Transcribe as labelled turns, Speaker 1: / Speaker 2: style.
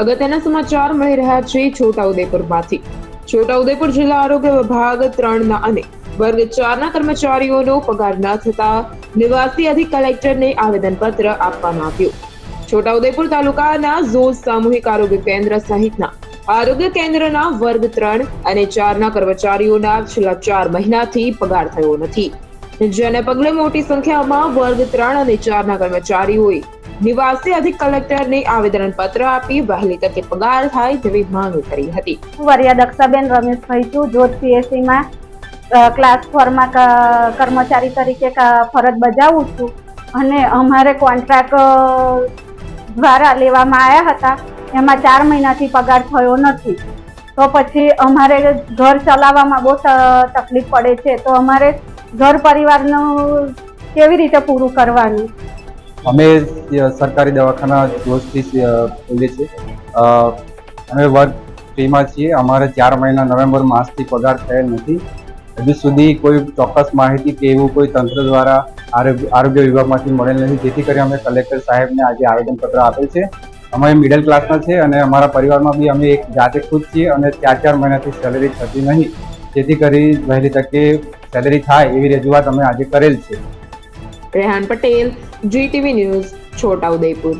Speaker 1: અગત્યના સમાચાર મળી રહ્યા છે છોટાઉદેપુરમાંથી. છોટાઉદેપુર જિલ્લા આરોગ્ય વિભાગ ત્રણના અને વર્ગ ચારના કર્મચારીઓનો પગાર ન થતા નિવાસી અધિક કલેક્ટરને આવેદનપત્ર આપવામાં આવ્યું. છોટાઉદેપુર તાલુકાના ઝોઝ સામૂહિક આરોગ્ય કેન્દ્ર સહિતના આરોગ્ય કેન્દ્રના વર્ગ ત્રણ અને ચારના કર્મચારીઓના છેલ્લા ચાર મહિનાથી પગાર થયો નથી. જેને પગલે મોટી સંખ્યામાં વર્ગ ત્રણ અને ચારના કર્મચારીઓએ નિવાસી અધિક કલેક્ટરને આવેદનપત્ર આપી વહેલી તકે પગાર થાય તેવી માંગ કરી હતી.
Speaker 2: વરિયા દક્ષાબેન રમેશભાઈ છું જોત પીએસસીમાં ક્લાસ ફોરમાં કર્મચારી તરીકે ફરજ બજાવું છું. અને અમારે કોન્ટ્રાક્ટ દ્વારા લેવામાં આવ્યા હતા. એમાં ચાર મહિનાથી પગાર થયો નથી. તો પછી અમારે ઘર ચલાવવામાં બહુ તકલીફ પડે છે. તો અમારે ઘર પરિવારનું કેવી રીતે પૂરું કરવાનું?
Speaker 3: અમે સરકારી દવાખાના જોશથી અ, બોલીએ છીએ. અમે વર્ગ ફ્રીમાં છીએ. અમારે ચાર મહિના નવેમ્બર માસથી પગાર થયેલ નથી. હજુ સુધી કોઈ ચોક્કસ માહિતી કે એવું કોઈ તંત્ર દ્વારા આરોગ્ય વિભાગમાંથી મળેલ નથી. જેથી કરી અમે કલેક્ટર સાહેબને આજે આવેદનપત્ર આપેલ છે. અમે મિડલ ક્લાસના છે અને અમારા પરિવારમાં બી અમે એક જાતે ખુદ છીએ અને ચાર ચાર મહિનાથી સેલેરી થતી નહીં. જેથી કરી વહેલી તકે સેલેરી થાય એવી રજૂઆત અમે આજે કરેલ છે.
Speaker 1: Rehan Patel GTV news Chhota Udepur